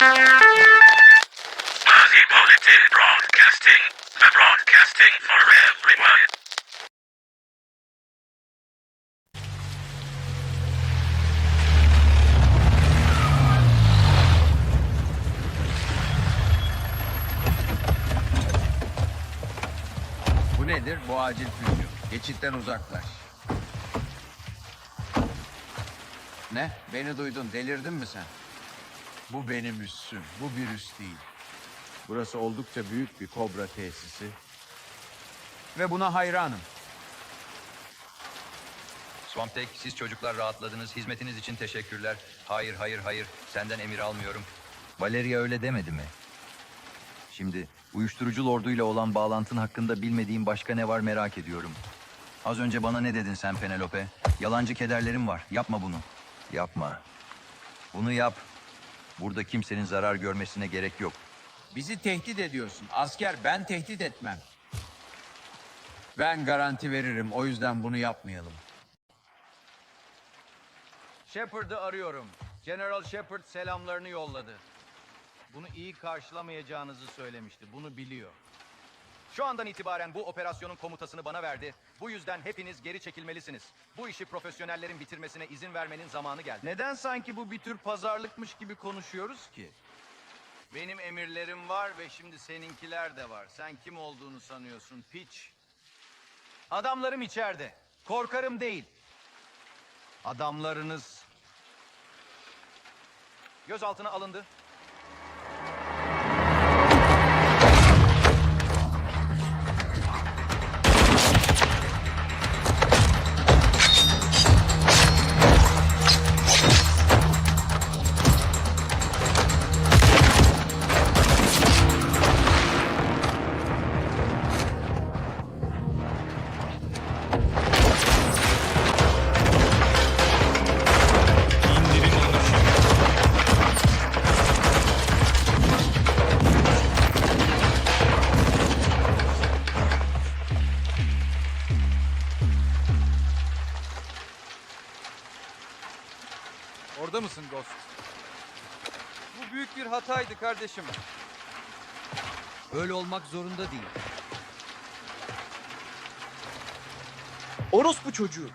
Bulletin Broadcasting. Broadcasting for everyone. Bu nedir? Bu acil füzyon. Geçitten uzaklaş. Ne? Beni duydun. Delirdin mi sen? Bu benim üssüm. Bu bir üs değil. Burası oldukça büyük bir kobra tesisi. Ve buna hayranım. Swamptek, siz çocuklar rahatladınız. Hizmetiniz için teşekkürler. Hayır, hayır, hayır. Senden emir almıyorum. Valeria öyle demedi mi? Şimdi uyuşturucu lorduyla olan bağlantın hakkında bilmediğim başka ne var merak ediyorum. Az önce bana ne dedin sen Penelope? Yalancı kederlerim var. Yapma bunu. Yapma. Bunu yap. Burada kimsenin zarar görmesine gerek yok. Bizi tehdit ediyorsun. Asker ben tehdit etmem. Ben garanti veririm. O yüzden bunu yapmayalım. Shepard'ı arıyorum. General Shepard selamlarını yolladı. Bunu iyi karşılamayacağınızı söylemişti. Bunu biliyor. Şu andan itibaren bu operasyonun komutasını bana verdi. Bu yüzden hepiniz geri çekilmelisiniz. Bu işi profesyonellerin bitirmesine izin vermenin zamanı geldi. Neden sanki bu bir tür pazarlıkmış gibi konuşuyoruz ki? Benim emirlerim var ve şimdi seninkiler de var. Sen kim olduğunu sanıyorsun piç? Adamlarım içeride. Korkarım değil. Adamlarınız Gözaltına alındı. Orada mısın Ghost? Bu büyük bir hataydı kardeşim. Öyle olmak zorunda değil. Orospu çocuğu.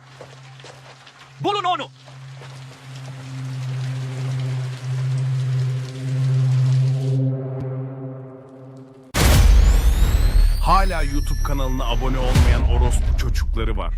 Bulun onu. Hala YouTube kanalına abone olmayan orospu çocukları var.